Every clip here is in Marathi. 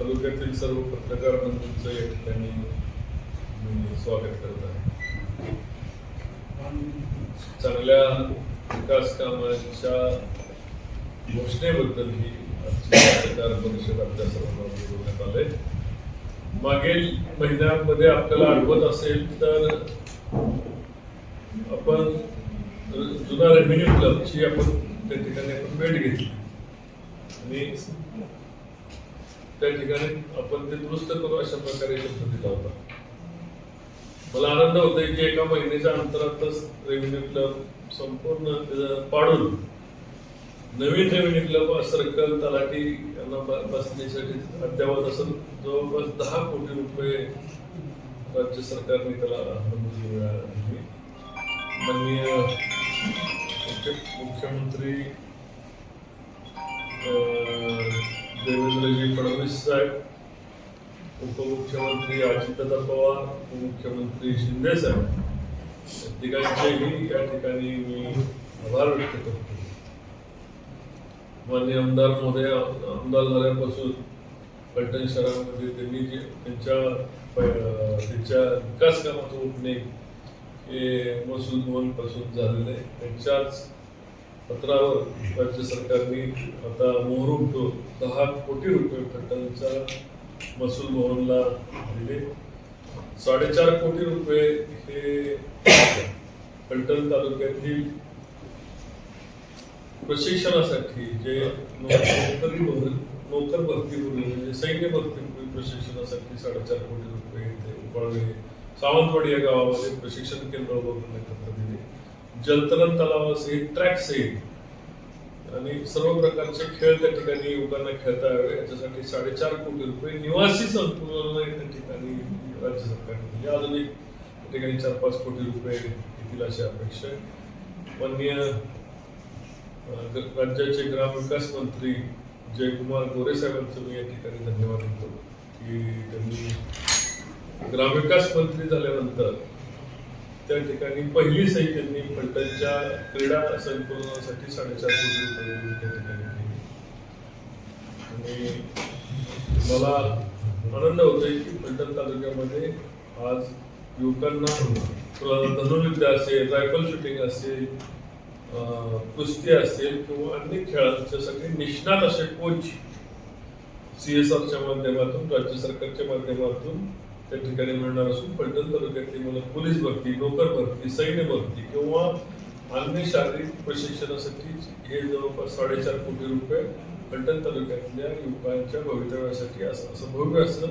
तालुक्यातील सर्व पत्रकार बंधूंचं या ठिकाणी मी स्वागत करत आहे. चांगल्या विकास कामाच्या घोषणेबद्दल ही आजची पत्रकार परिषद आपल्या सर्वांना बोलवण्यात आले. मागील महिन्यामध्ये आपल्याला आठवत असेल तर आपण जुना रेव्हेन्यू क्लबची आपण त्या ठिकाणी आपण भेट घेतली. आणि त्या ठिकाणी आपण ते दुरुस्त करू अशा प्रकारे शब्द दिला होता. मला आनंद होतोय की एका महिन्याच्या अंतरातच रेव्हेन्यू क्लब संपूर्ण पाडून नवीन रेव्हेन्यू क्लब सर्कल तलाठी यांना बसण्यासाठी अद्यावत असून जवळपास दहा कोटी रुपये राज्य सरकारने त्याला मंजुरी मिळाली माननीय मुख्यमंत्री अं, देवेंद्रजी फडणवीस साहेब उपमुख्यमंत्री अजितदादा पवार उपमुख्यमंत्री शिंदे साहेब तिघांचेही या ठिकाणी मी आभार व्यक्त करतो. माननीय आमदार महोदय आमदार झाल्यापासून पलटण शहरामध्ये त्यांनी जे त्यांच्या प- त्यांच्या विकास कामाचं ओपनिंग हे महसूल भवनपासून झालेलं आहे. त्यांच्याच पत्रावर राज्य सरकारने आता मोहरूम मोहरू दहा कोटी रुपये फलटणच्या महसूल मोहनला दिले. साडेचार कोटी रुपये हे फलटण तालुक्यातील प्रशिक्षणासाठी जे नोकरी नोकर भरती म्हणजे सैन्य भरती प्रशिक्षणासाठी साडेचार कोटी रुपये ते उपळवे सावंतवाडी या गावामध्ये प्रशिक्षण केंद्र उभं करण्याकरता दिले. जलतरण तलावासहित ट्रॅक सहित आणि सर्व प्रकारचे खेळ त्या ठिकाणी युवकांना खेळता यावे. याच्यासाठी साडेचार कोटी रुपये निवासी संकुलन त्या ठिकाणी राज्य सरकारने दिले. अजून एक त्या ठिकाणी चार पाच कोटी रुपये येतील अशी अपेक्षा आहे. माननीय राज्याचे ग्रामविकास मंत्री जयकुमार गोरे साहेबांचं मी या ठिकाणी धन्यवाद देतो. की त्यांनी ग्रामविकास मंत्री झाल्यानंतर त्या ठिकाणी पहिली सही त्यांनी फलटणच्या क्रीडा संकुलनासाठी साडेचार कोटी रुपये त्या ठिकाणी आणि मला आनंद होतो की फलटण तालुक्यामध्ये आज युवकांना धनुर्विद्या असेल रायफल शूटिंग असेल कुस्ती असेल किंवा अन्य सगळे निष्णात असे कोच सी एस आरच्या माध्यमातून राज्य सरकारच्या माध्यमातून त्या ठिकाणी मिळणार असून फलटण तालुक्यातली मुलं पोलीस भरती नोकर भरती सैन्य भरती किंवा अन्य शारीरिक प्रशिक्षणासाठी हे जवळपास साडेचार कोटी रुपये फलटण तालुक्यातल्या युवकांच्या भवितव्यासाठी असं असं भव्य असं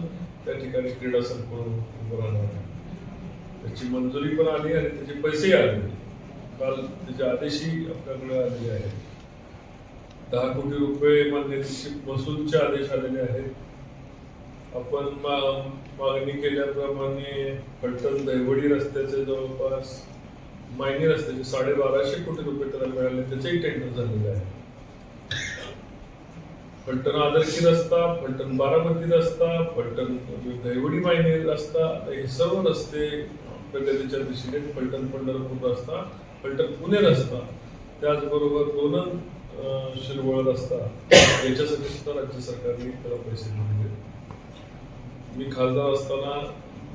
त्या ठिकाणी क्रीडा संकुल राहणार आहे. त्याची मंजुरी पण आली आणि त्याचे पैसेही आले. काल त्याचे आदेशही आपल्याकडे आलेले आहेत. दहा कोटी रुपये मान्यतेचे महसूलचे आदेश आलेले आहेत. आपण मागणी केल्याप्रमाणे फलटण दैवडी रस्त्याचे जवळपास मायनी रस्त्याचे साडेबाराशे कोटी रुपये त्याला मिळाले. त्याचेही टेंडर झालेले आहे फलटण आदर्शी रस्ता फलटण बारामती रस्ता फलटण म्हणजे दैवडी मायनी रस्ता हे सर्व रस्ते प्रगतीच्या दिशेने फलटण पंढरपूर रस्ता फलटण पुणे रस्ता त्याचबरोबर दोनन शिरवळ रस्ता याच्यासाठी सुद्धा राज्य सरकारने त्याला पैसे दिले मी खासदार असताना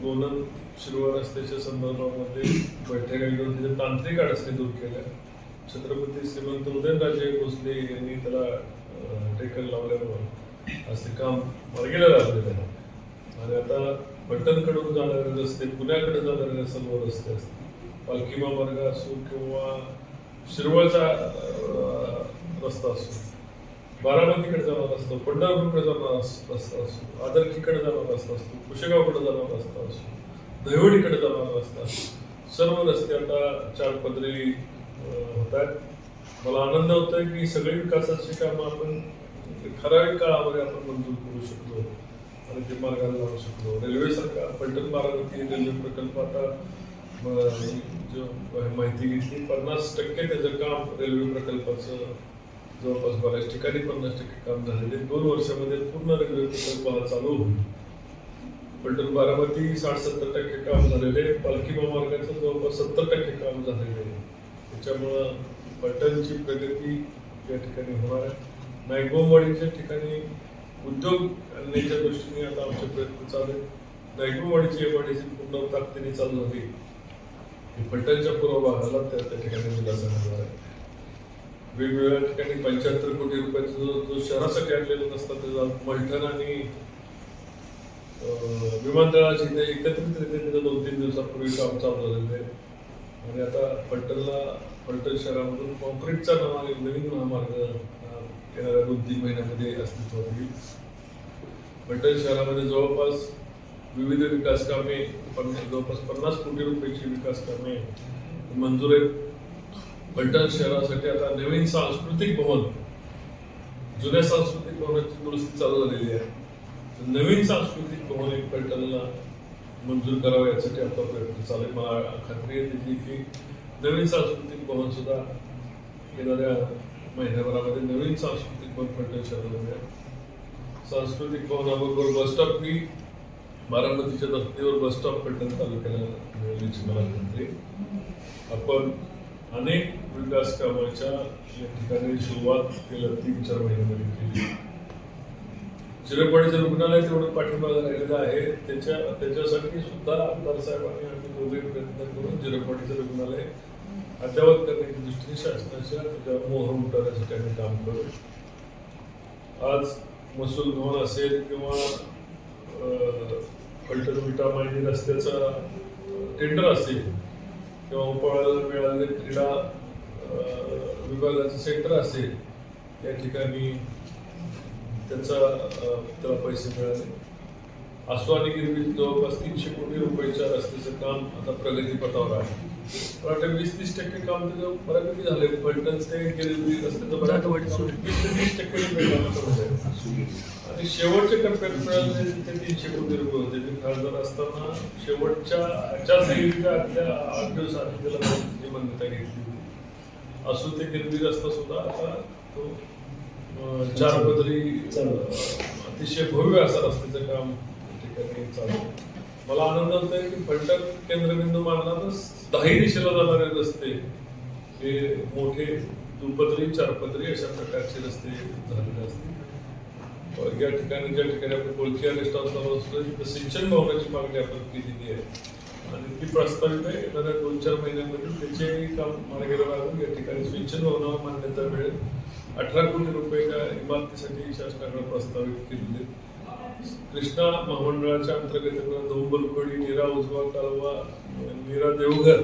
दोनन शिरवळ रस्त्याच्या संदर्भामध्ये बैठका घेऊन त्याच्या तांत्रिक अडचणी दूर केल्या. छत्रपती श्रीमंत उदयनराजे भोसले यांनी त्याला अं, टेकन लावल्यामुळे आज ते काम मार्गीला लागलेलं आहे आणि आता फलटणकडून जाणारे रस्ते पुण्याकडे जाणारे सर्व रस्ते असतील. पालखी मार्ग असो किंवा शिरवळचा रस्ता असो. बारामतीकडे जाणार असतो पंढरपूरकडे जाणार रस्ता असतो आदरकीकडे जाणार रस्ता असतो कुशेगावकडे जाणार रस्ता असतो दहिवडीकडे जाणार रस्ता असतो. सर्व रस्ते आता चार पदरी होत आहेत मला आनंद होतोय की सगळी विकासाची कामं आपण ठराविक काळामध्ये आपण मंजूर करू शकलो. आणि ते मार्गाला जाऊ शकलो. रेल्वे सरकार पलटण बारामती रेल्वे प्रकल्प आता जो माहिती घेतली. पन्नास टक्के त्याचं काम रेल्वे प्रकल्पाचं जवळपास बऱ्याच ठिकाणी पन्नास टक्के काम झालेले दोन वर्षामध्ये पूर्ण रेल्वे प्रकल्प चालू होईल पलटण बारामती साठ सत्तर टक्के काम झालेले पालखी महामार्गाचं जवळपास सत्तर टक्के काम झालेले आहे. त्याच्यामुळं पलटणची प्रगती या ठिकाणी होणार आहे. नायगोमवाडीच्या ठिकाणी उद्योग आणण्याच्या दृष्टीने आता आमचे प्रयत्न चालू आहेत. गायकवाडीची एमआयडीसी पूर्ण ताकदीने चालू झाली. की पूर्व भागाला त्या त्या ठिकाणी दिलासा मिळणार आहे. वेगवेगळ्या ठिकाणी पंच्याहत्तर कोटी रुपयाचा जो जो शहरासाठी आणलेला नसतात त्याचा मलठण आणि विमानतळाची ते एकत्रितरित्या दोन तीन दिवसापूर्वी काम चालू झालेलं आहे. आणि आता पलटणला पलटण शहरामधून कॉन्क्रीटचा नवा नवीन महामार्ग येणाऱ्या दोन तीन महिन्यामध्ये अस्तित्वात येईल. पलटण शहरामध्ये जवळपास विविध विकास कामे पन्नास जवळपास पन्नास कोटी रुपयाची विकास कामे मंजूर आहेत. पलटण शहरासाठी आता नवीन सांस्कृतिक भवन जुन्या सांस्कृतिक भवनाची दुरुस्ती चालू झालेली आहे. तर नवीन सांस्कृतिक भवन एक पलटणला मंजूर करावं यासाठी आता प्रयत्न चालू आहे. मला खात्री आहे त्याची की नवीन सांस्कृतिक भवन सुद्धा येणाऱ्या महिन्याभरामध्ये नवीन सांस्कृतिक भवन पलटण शहरामध्ये सांस्कृतिक भवनाबरोबर बस स्टॉप ही बारामतीच्या धर्तीवर बस स्टॉप फलटण तालुक्याला मिळवण्याची मला खात्री आपण अनेक विकास कामाच्या या ठिकाणी सुरुवात गेल्या तीन चार महिन्यामध्ये केली. चिरपाडीचं रुग्णालय तेवढं पाठिंबा राहिलेलं आहे. त्याच्या त्याच्यासाठी सुद्धा आमदार साहेबांनी आम्ही दोघे प्रयत्न करून चिरपडीचं रुग्णालय अद्यावत करण्याच्या दृष्टीने शासनाच्या त्याच्या मोहर उठवण्यासाठी आम्ही काम करू. आज महसूल भवन असेल किंवा अं, फलटण विटा रस्त्याचा टेंडर असेल किंवा उपळाला मिळालेले क्रीडा विभागाचं सेंटर असेल या ठिकाणी त्याचा त्याला पैसे मिळाले. आस्वानी गिरवी जवळपास तीनशे कोटी रुपयाच्या रस्त्याचं काम आता प्रगतीपथावर आहे. मला वाटतं वीस तीस टक्के काम त्याचं बऱ्यापैकी झालंय. फलटण ते गिरवी रस्त्याचं सोडून. वीस ते तीस टक्के रुपये आणि शेवटच्या टप्प्यात मिळाले तीनशे कोटी रुपये होते मी खासदार असताना शेवटच्या आचारसंहितेच्या आदल्या आठ दिवस आधी त्याला जी मान्यता घेतली असो ते गिरवी असता सुद्धा आता तो चार पदरी अतिशय भव्य असा रस्त्याचं काम ठिकाणी चालू मला आनंद होतोय की फलटण केंद्रबिंदू मानणारच दहाही दिशेला जाणारे रस्ते हे मोठे दुपदरी चारपदरी अशा प्रकारचे रस्ते झालेले असतील. या ठिकाणी ज्या ठिकाणी आपण कोळखिया रेस्ट हाऊसला असतो तिथं सिंचन भवनाची मागणी आपण केलेली आहे. आणि ती प्रस्तावित आहे. येणाऱ्या दोन चार महिन्यामध्ये त्याचे काम मार्गाला लागून या ठिकाणी सिंचन भवनावर मान्यता मिळेल. अठरा कोटी रुपये त्या इमारतीसाठी शासनाकडे प्रस्तावित केलेले कृष्णा महामंडळाच्या अंतर्गत येणारा धोंबलखोडी नीरा उजवा कालवा नीरा देवघर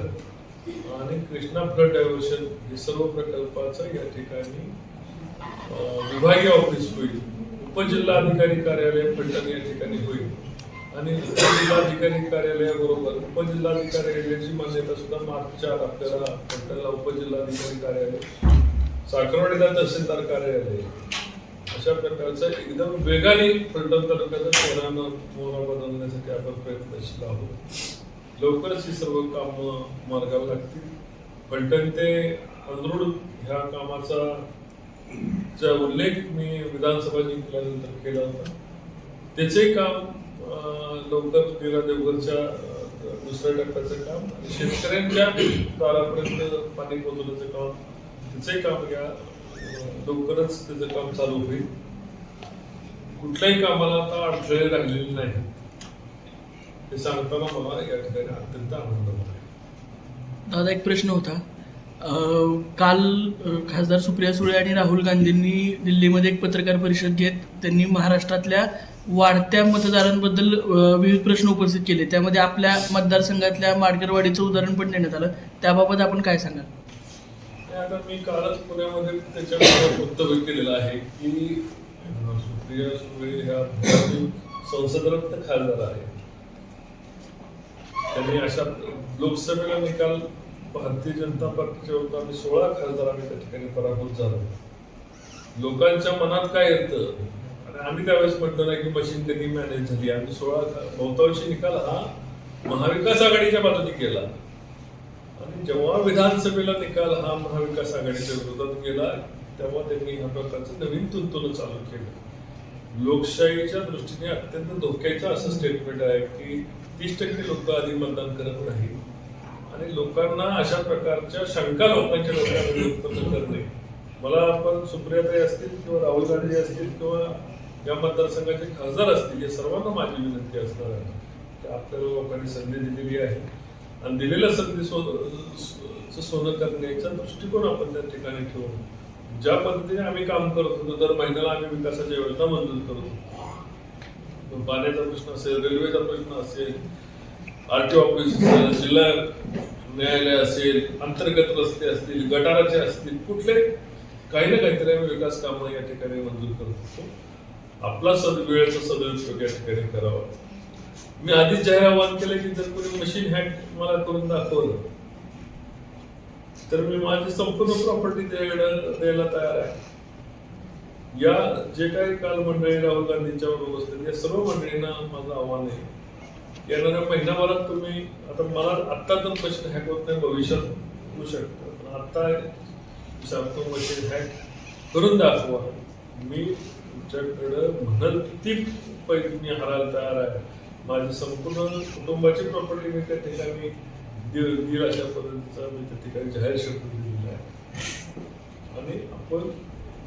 आणि कृष्णा फ्लड डायव्हर्शन हे सर्व प्रकल्पाचं या ठिकाणी विभागीय ऑफिस होईल. उपजिल्हाधिकारी कार्यालय फलटण या ठिकाणी होईल. आणि उपजिल्हाधिकारी कार्यालयाबरोबर उपजिल्हाधिकारी मान्यता सुद्धा मार्च चार आपल्याला फलटणला उपजिल्हाधिकारी कार्यालय साखरवाडीला तहसीलदार कार्यालय अशा प्रकारचं एकदम वेगाने फलटण तालुक्याचं शहरानं मोहरा बनवण्यासाठी आपण प्रयत्नशील आहोत. लवकरच ही सर्व कामं मार्गाला लागतील. फलटण ते अंधरुड ह्या कामाचा चा उल्लेख मी विधानसभा जिंकल्यानंतर केला होता त्याचे काम लवकर गेला देवघरच्या दुसऱ्या टप्प्याचं काम आणि शेतकऱ्यांच्या दारापर्यंत पाणी पोहोचवण्याचं काम त्याचे काम या लवकरच त्याचं काम चालू होईल. कुठल्याही कामाला आता अडथळे राहिलेले नाही हे सांगताना मला या ठिकाणी अत्यंत आनंद होता. दादा एक प्रश्न होता. काल खासदार सुप्रिया सुळे आणि राहुल गांधींनी दिल्लीमध्ये एक पत्रकार परिषद घेत त्यांनी महाराष्ट्रातल्या वाढत्या मतदारांबद्दल विविध प्रश्न उपस्थित केले. त्यामध्ये आपल्या मतदारसंघातल्या माडगरवाडीचं उदाहरण पण देण्यात आलं. त्याबाबत आपण काय सांगाल? आता मी कालच पुण्यामध्ये त्याच्यावर वक्तव्य केलेलं आहे की सुप्रिया सुळे ह्या संसदरत्न खासदार आहे त्यांनी अशा लोकसभेला निकाल भारतीय जनता पार्टीच्या विरुद्ध आम्ही सोळा खासदार आम्ही त्या ठिकाणी पराभूत झालो. लोकांच्या मनात काय येतं? आणि आम्ही त्यावेळेस म्हटलं नाही की मशीन कधी मॅनेज झाली. आम्ही सोळा बहुतांशी निकाल हा महाविकास आघाडीच्या बाजूने केला. आणि जेव्हा विधानसभेला निकाल हा महाविकास आघाडीच्या विरोधात गेला तेव्हा त्यांनी ह्या प्रकारचं नवीन तुंतुलं चालू केलं. लोकशाहीच्या दृष्टीने अत्यंत धोक्याचं असं स्टेटमेंट आहे की तीस टक्के लोक आधी मतदान करत नाही आणि लोकांना अशा प्रकारच्या शंका लोकांच्या डोक्यामध्ये उत्पन्न करणे. मला आपण सुप्रियाताई असतील किंवा राहुल गांधी असतील किंवा या मतदारसंघाचे खासदार असतील या सर्वांना माझी विनंती असणार आहे. की आपल्या लोकांनी संधी दिलेली आहे. आणि दिलेल्या संधी सो सोनं करण्याचा दृष्टिकोन आपण त्या ठिकाणी ठेवून ज्या पद्धतीने आम्ही काम करत होतो दर महिन्याला आम्ही विकासाच्या योजना मंजूर करतो पाण्याचा प्रश्न असेल रेल्वेचा प्रश्न असेल आर टी ऑफिस जिल्हा न्यायालय असेल अंतर्गत रस्ते असतील गटाराचे असतील कुठले काही ना काहीतरी आम्ही विकास कामं या ठिकाणी मंजूर करत असतो आपला सद वेळेचा सदुपयोग या ठिकाणी करावा. मी आधीच जाहीर आवाहन केलं की जर कोणी मशीन हॅक मला करून दाखवलं तर मी माझी संपूर्ण प्रॉपर्टी द्यायला तयार आहे. या जे काही काल मंडळी राहुल गांधींच्या बरोबर बसले या सर्व मंडळींना माझं आव्हान आहे येणाऱ्या महिनाभरात तुम्ही आता मला आत्ता तर मशीन हॅक होत नाही भविष्यात होऊ शकतं. पण आत्ता सांगतो मशीन हॅक करून दाखवा. मी तुमच्याकडं म्हणत ती पैसे मी हरायला तयार आहे. माझी संपूर्ण कुटुंबाची प्रॉपर्टी मी त्या ठिकाणी दीड अशा पद्धतीचा मी त्या ठिकाणी जाहीर शब्द दिलेला आहे. आणि आपण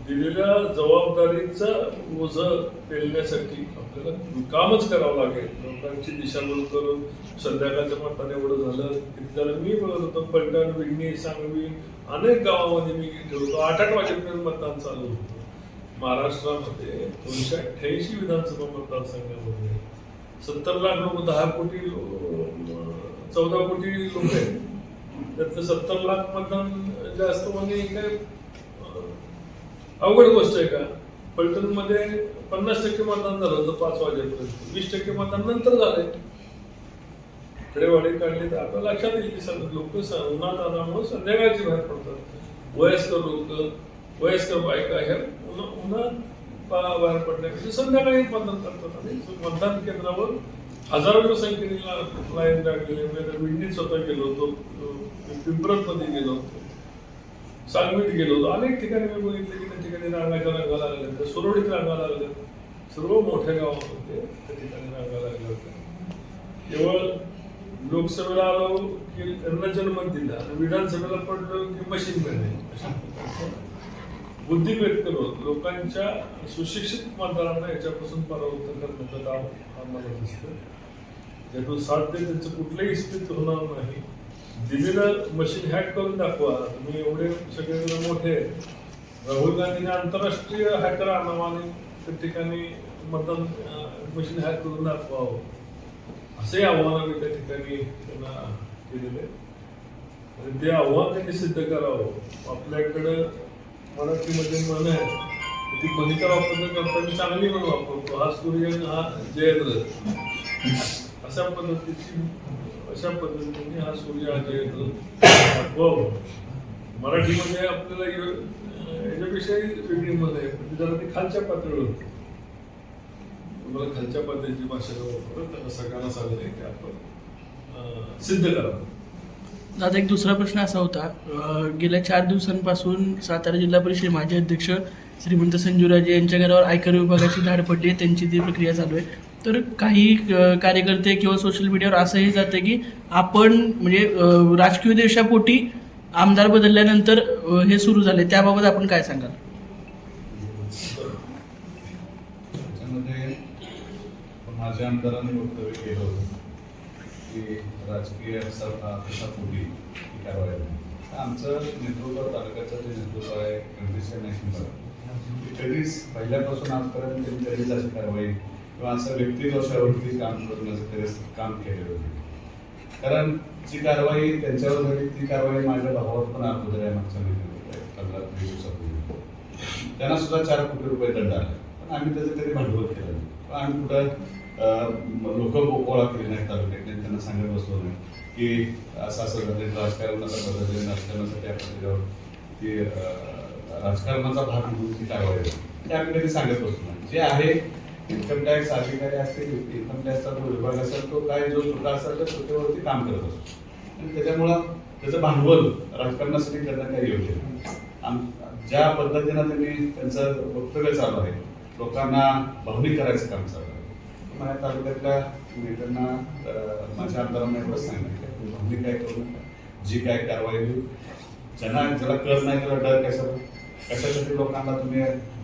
दिलेल्या जबाबदारीचा ओझ पेलण्यासाठी आपल्याला कामच करावं लागेल. लोकांची दिशाभूल करून संध्याकाळच्या मताने एवढं झालं किती मी बघत होतो पलटण विडणी सांगवी अनेक गावामध्ये मी ठेवतो आठ आठ वाजेपर्यंत मतदान चालू होतं. महाराष्ट्रामध्ये दोनशे अठ्ठ्याऐंशी विधानसभा मतदारसंघामध्ये सत्तर लाख लोक दहा कोटी चौदा कोटी लोक आहेत. त्यातलं सत्तर लाख मतदान जास्त म्हणजे काय अवघड गोष्ट आहे का? पलटणमध्ये पन्नास टक्के मतदान झालं होतं पाच वाजेपर्यंत. वीस टक्के मतदान नंतर झालंय. खेडेवाडी काढले तर आपल्या लक्षात येईल की सगळं लोक उन्हात आल्यामुळे संध्याकाळची बाहेर पडतात. वयस्कर लोक वयस्कर बायका ह्या उन्हा- उन्हात बाहेर पडण्यापेक्षा संध्याकाळी मतदान करतात. आणि मतदान केंद्रावर हजारो संख्येने लाईन लागलेली मी विंडीत स्वतः गेलो होतो. पिंपरतमध्ये गेलो होतो. सांगवीत गेलो होतो. अनेक ठिकाणी मी बघितले की त्या ठिकाणी रांगाच्या रांगा लागल्या होत्या. सुरवडीत रांगा लागल्या सर्व मोठ्या गावात होते. त्या ठिकाणी रांगा लागल्या होत्या. केवळ लोकसभेला आलो की त्यांना जनमत दिला आणि विधानसभेला पडलो की मशीन मिळणे बुद्धी व्यक्त करून लोकांच्या सुशिक्षित मतदारांना याच्यापासून परावृत्त करण्याचं काम आम्हाला दिसतं. ज्यातून साध्य त्यांचं कुठलंही स्थित होणार नाही. दिलेलं मशीन हॅक करून दाखवा. तुम्ही एवढे सगळेजण मोठे आहेत. राहुल गांधीने आंतरराष्ट्रीय हॅकर नावाने त्या ठिकाणी मतदान मशीन हॅक करून दाखवावं हो. असंही आव्हान आम्ही त्या ठिकाणी त्यांना केलेलं आहे आणि ते आव्हान त्यांनी सिद्ध करावं. आपल्याकडं मराठीमध्ये म्हण आहे ती मनिका वापर करताना करता मी चांगली म्हणून वापरतो. हा सूर्य आणि हा जयद्र अशा पद्धतीची अशा पद्धतीने हा सूर्य हा जयद्र मराठीमध्ये आपल्याला याच्यापेक्षाही वेगळी मत आहे. म्हणजे जरा ती खालच्या पातळीवर होती. खालच्या पातळीची भाषा वापरत सगळ्यांना सगळ्यांना आहे की आपण सिद्ध करावं दादा एक दुसरा प्रश्न असा होता गेल्या चार दिवसांपासून सातारा जिल्हा परिषद माजी अध्यक्ष श्रीमंत संजूराजे यांच्या घरावर आयकर विभागाची धाड पडली आहे त्यांची ती प्रक्रिया चालू आहे. तर काही कार्यकर्ते किंवा सोशल मीडियावर असंही जातं की आपण म्हणजे राजकीय देशापोटी आमदार बदलल्यानंतर हे सुरू झाले. त्याबाबत आपण काय सांगाल? माझ्या आमदारांनी वक्तव्य केलं होतं की राजकीय पोटी ही आमचं नेतृत्व तालुक्याचं जे नेतृत्व आहे कधीच पहिल्यापासून आजपर्यंत त्यांनी कधीच अशी कारवाई किंवा असं व्यक्तिदोषावरती काम करून असं काम केलेलं होते कारण जी कारवाई त्यांच्यावर झाली ती कारवाई माझ्या भावावर पण अगोदर आहे मागच्या महिन्यात पंधरा वीस दिवसापूर्वी. त्यांना सुद्धा चार कोटी रुपये दंड आला. पण आम्ही त्याचं कधी भांडवल केलं नाही. पण आम्ही कुठं लोक गोळा केले नाही तालुक्यातले त्यांना सांगत बसलो नाही की असं असं झालं राजकारणाचा बदल राजकारणासाठी आपण त्याच्यावर की राजकारणाचा भाग म्हणून ती कारवाई ते आम्ही कधी सांगत बसलो नाही. जे आहे इन्कम टॅक्स अधिकारी असतील इन्कम टॅक्सचा जो विभाग असेल तो काय जो चुका असेल तर छोट्यावरती काम करत असतो. आणि त्याच्यामुळं त्याचं भांडवल राजकारणासाठी करणं काही योग्य आम- ज्या पद्धतीनं त्यांनी त्यांचं वक्तव्य चालू आहे लोकांना भावनिक करायचं काम चालू आहे. माझ्या तालुक्यातल्या नेत्यांना माझ्या आमदारांना एवढंच सांगितलं भावनिक काय करू नका. जी काय कारवाई होईल ज्यांना ज्याला कळ नाही त्याला डर कशाला कशासाठी लोकांना तुम्ही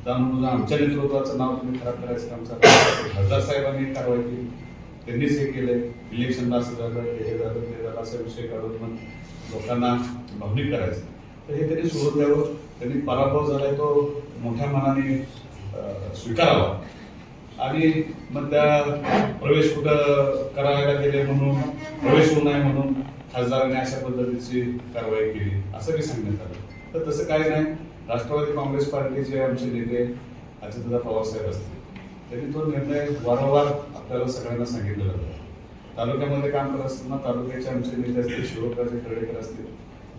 त्यामुळे म्हणजे आमच्या नेतृत्वाचं नाव तुम्ही खराब करायचं काम चाललं खासदार साहेबांनी कारवाई केली. त्यांनीच हे केलंय. इलेक्शनला असं झालं हे झालं ते झालं असा विषय काढून मग लोकांना भावनिक करायचं. तर हे त्यांनी सोडून द्यावं त्यांनी पराभव झालाय तो मोठ्या मनाने स्वीकारावा. आणि मग त्या प्रवेश कुठं करायला गेले म्हणून प्रवेश होऊ नये म्हणून खासदारांनी अशा पद्धतीची कारवाई केली. असं मी सांगण्यात आलं. तर तसं काही नाही. राष्ट्रवादी काँग्रेस पार्टीचे आमचे नेते अजितदादा पवारसाहेब असतील त्यांनी तो निर्णय वारंवार आपल्याला सगळ्यांना सांगितलेला जातं तालुक्यामध्ये काम करत असताना तालुक्याचे आमचे नेते असतील शिवराजे खर्डेकर असतील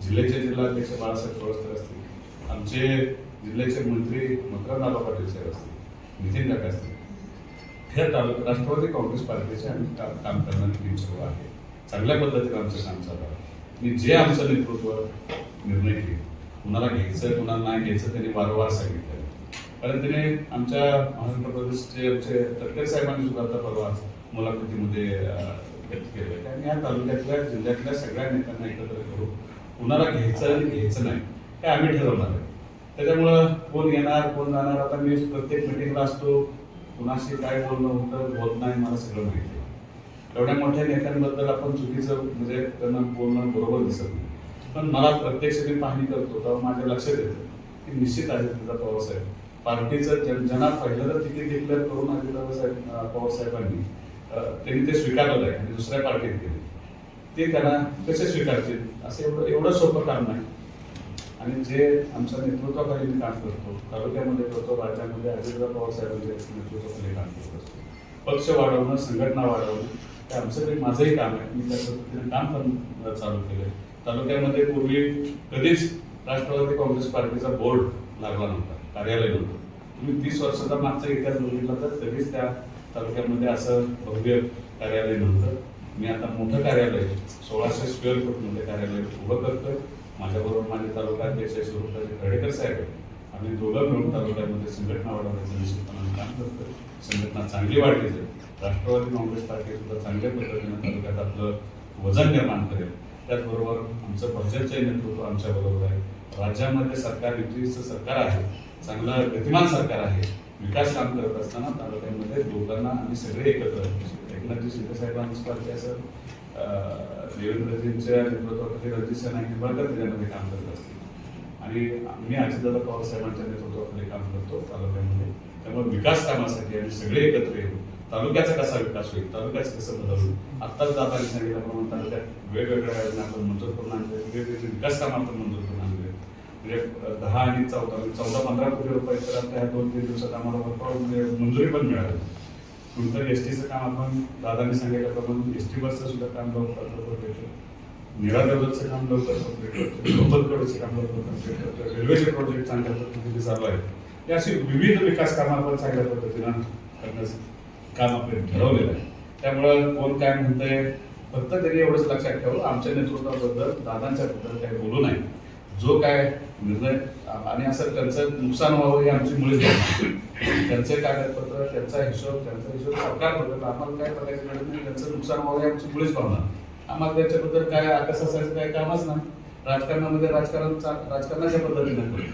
जिल्ह्याचे जिल्हाध्यक्ष बाळासाहेब चोळसकर असतील आमचे जिल्ह्याचे मंत्री मकरंद पाटील साहेब असतील नितीन काका असतील ह्या तालुका राष्ट्रवादी काँग्रेस पार्टीचे आम्ही काम काम करणारी टीम सर्व आहे चांगल्या पद्धतीने आमचं काम चालू आहे. जे आमचं नेतृत्व निर्णय घेईल कुणाला घ्यायचं कुणाला नाही घ्यायचं त्यांनी वारंवार सांगितलं. कारण त्याने आमच्या महाराष्ट्र प्रदेशचे आमचे तटकरे साहेबांनी सुद्धा आता परवा मुलाखतीमध्ये व्यक्त केलं. कारण या तालुक्यातल्या जिल्ह्यातल्या सगळ्या नेत्यांना एकत्र करून कुणाला घ्यायचं आणि घ्यायचं नाही हे आम्ही ठरवणार आहे. त्याच्यामुळं कोण येणार कोण जाणार आता मी प्रत्येक मिटिंगला असतो. कुणाशी काय बोलणं होतं बोलत नाही मला सगळं माहिती आहे. एवढ्या मोठ्या नेत्यांबद्दल आपण चुकीचं म्हणजे त्यांना बोलणं बरोबर दिसत नाही. पण मला प्रत्यक्ष मी पाहणी करतो तेव्हा माझ्या लक्षात येतं की निश्चित आहे तुझा पवारसाहेब. पार्टीचं जन जना पहिलं तर तिथे डिक्लेअर करून अजितदादा पवारसाहेबांनी त्यांनी ते स्वीकारलं आहे आणि दुसऱ्या पार्टीत गेले. ते त्यांना कसे स्वीकारतील? असं एवढं एवढं सोपं काम नाही. आणि जे आमच्या नेतृत्वाखाली मी काम करतो तालुक्यामध्ये करतो राज्यामध्ये अजितदादा पवारसाहेबांच्या नेतृत्वाखाली काम करत. असतो पक्ष वाढवणं संघटना वाढवणं ते आमचं ते माझंही काम आहे. मी त्या पद्धतीने काम पण चालू केलं आहे तालुक्यामध्ये पूर्वी कधीच राष्ट्रवादी काँग्रेस पार्टीचा बोर्ड लागला नव्हता कार्यालय नव्हतं. तुम्ही तीस वर्षाचा मागचा इतिहास बघितला तर कधीच त्या तालुक्यामध्ये असं भव्य कार्यालय नव्हतं. मी आता मोठं कार्यालय सोळाशे स्क्वेअर फूटमध्ये कार्यालय उभं करतोय. माझ्याबरोबर माझे तालुका अध्यक्ष स्वरूपाचे खडेकर साहेब आम्ही दोघं मिळून तालुक्यामध्ये संघटना वाढवण्याचं निश्चितपणाने काम करतोय. संघटना चांगली वाढली जाईल राष्ट्रवादी काँग्रेस पार्टी सुद्धा चांगल्या पद्धतीने तालुक्यात आपलं वजन निर्माण करेल. त्याचबरोबर आमचं भाजपचे नेतृत्व आमच्या बरोबर आहे. राज्यामध्ये सरकार युतीचं सरकार आहे चांगलं गतिमान सरकार आहे विकास काम करत असताना तालुक्यामध्ये लोकांना आम्ही सगळे एकत्र एकनाथजी शिंदेसाहेबांचं पार्टी असं देवेंद्रजींच्या नेतृत्वाखाली रणजित सेना निंबाळकर त्याच्यामध्ये काम करत असतील. आणि मी अजितदादा पवार साहेबांच्या नेतृत्वाखाली काम करतो तालुक्यामध्ये. त्यामुळे विकास कामासाठी आम्ही सगळे एकत्र येऊ. तालुक्याचा कसा विकास होईल? तालुक्याचं कसं बदल होईल? आत्ताच दादाने सांगितल्याप्रमाणे तालुक्यात वेगवेगळ्या योजना आपण मंजूर करून आणले वेगवेगळे विकास कामं आपण मंजूर करून आणले. म्हणजे दहा आणि चौदा चौदा पंधरा कोटी रुपये तर आता ह्या दोन तीन दिवसात आम्हाला भरपूर म्हणजे मंजुरी पण मिळाली. नंतर एस टीचं काम आपण दादाने सांगितल्याप्रमाणे एस टी बसचं सुद्धा काम लवकर लवकर भेटलं निरादेवचं काम लवकर कंप्लीट करतो लोकलकडचं काम लवकर कंप्लीट रेल्वेचे प्रोजेक्ट चांगल्या पद्धतीने चालू आहेत. हे अशी विविध विकास कामं आपण चांगल्या पद्धतीनं करण्यासाठी काम आपण ठरवलेलं आहे. त्यामुळं कोण काय म्हणतंय फक्त तरी एवढंच लक्षात ठेवलं आमच्या नेतृत्वाबद्दल दादांच्या बद्दल काही बोलू नाही जो काय निर्णय आणि असं त्यांचं नुकसान व्हावं हे आमची मुळीच त्यांचे कागदपत्र त्यांचा हिशोब त्यांचा हिशोब सरकारबद्दल आम्हाला काय बघायचं गरज नाही त्यांचं नुकसान व्हावं हे आमची मुळीच भावना आम्हाला त्याच्याबद्दल काय आकस असायचं काही कामच नाही. राजकारणामध्ये राजकारण चा- राजकारणाच्या पद्धतीने.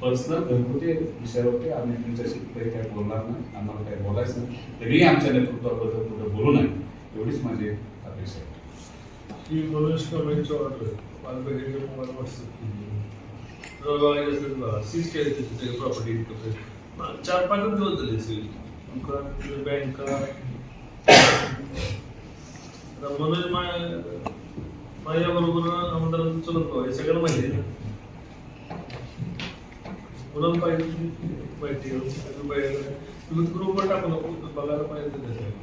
पर्सनल घरगुती विषयावरती आम्ही तुमच्याशी काही काही बोलणार नाही. आम्हाला काही बोलायचं नाही. तरीही आमच्या नेतृत्वाबद्दल कुठं बोलू नये एवढीच माझी अपेक्षा आहे. की मनोज कमेंटचं ऑर्डर पालघरचे मोबाईल व्हॉट्सअप जवळजवळ असेल बघा सीज केले त्याची प्रॉपर्टी इन्कम चार पाच दिवस झाले सीज दुकान बँका आता मनोज मा माझ्याबरोबर आमदार चलत हे सगळ्यांना माहिती आहे ना. मुलांना पाहिजे माहिती पाहिजे तुम्ही ग्रुपवर टाकू नको बघायला पाहिजे